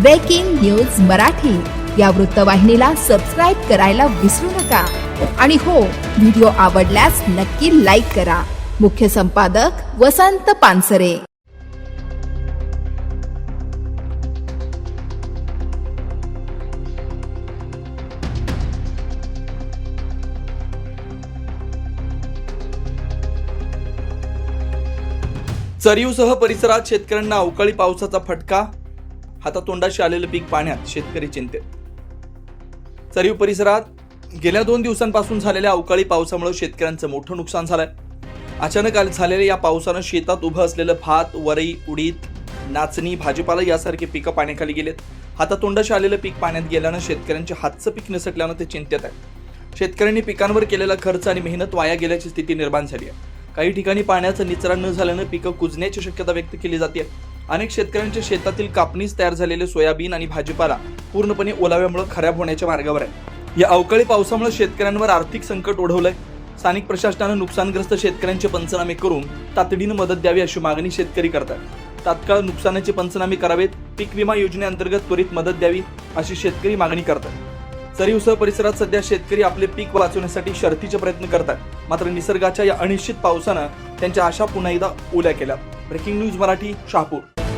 Breaking news Marathi या वृत्तवाहिनीला subscribe करायला विसरू नका. आणि हो व्हिडिओ आवडल्यास नक्की लाईक करा. मुख्य संपादक वसंत पानसरे. चरीवसह परिसरात शेतकऱ्यांना अवकाळी पावसाचा फटका? हातातोंडाशी आलेलं पीक पाण्यात शेतकरी चिंतेत. सरीव परिसरात गेल्या दोन दिवसांपासून झालेल्या अवकाळी पावसामुळे शेतकऱ्यांचं मोठं नुकसान झालंय. अचानक झालेल्या या पावसानं शेतात उभं असलेलं भात वरई उडीद नाचणी भाजीपाला यासारखे पिकं पाण्याखाली गेलेत. हातातोंडाशी आलेलं पीक पाण्यात गेल्यानं शेतकऱ्यांचे हातचं पीक निसटल्यानं ते चिंतेत आहे शेतकऱ्यांनी पिकांवर केलेला खर्च आणि मेहनत वाया गेल्याची स्थिती निर्माण झाली आहे. काही ठिकाणी पाण्याचं निचरा न झाल्यानं पिकं कुजण्याची शक्यता व्यक्त केली जाते. अनेक शेतकऱ्यांच्या शेतातील कापणीस तयार झालेले सोयाबीन आणि भाजीपाला पूर्णपणे ओलाव्यामुळे खराब होण्याच्या मार्गावर आहे. या अवकाळी पावसामुळे शेतकऱ्यांवर आर्थिक संकट ओढवलंय. स्थानिक प्रशासनानं नुकसानग्रस्त शेतकऱ्यांचे पंचनामे करून तातडीनं मदत द्यावी अशी मागणी शेतकरी करतात. तात्काळ नुकसानाचे पंचनामे करावेत पीक विमा योजनेअंतर्गत त्वरित मदत द्यावी अशी शेतकरी मागणी करतात. चरीवसह परिसरात सध्या शेतकरी आपले पीक वाचवण्यासाठी शर्थीचे प्रयत्न करतात. मात्र निसर्गाच्या या अनिश्चित पावसानं त्यांच्या आशा पुन्हा एकदा ओल्या केल्या. Breaking news Marathi Shahapur.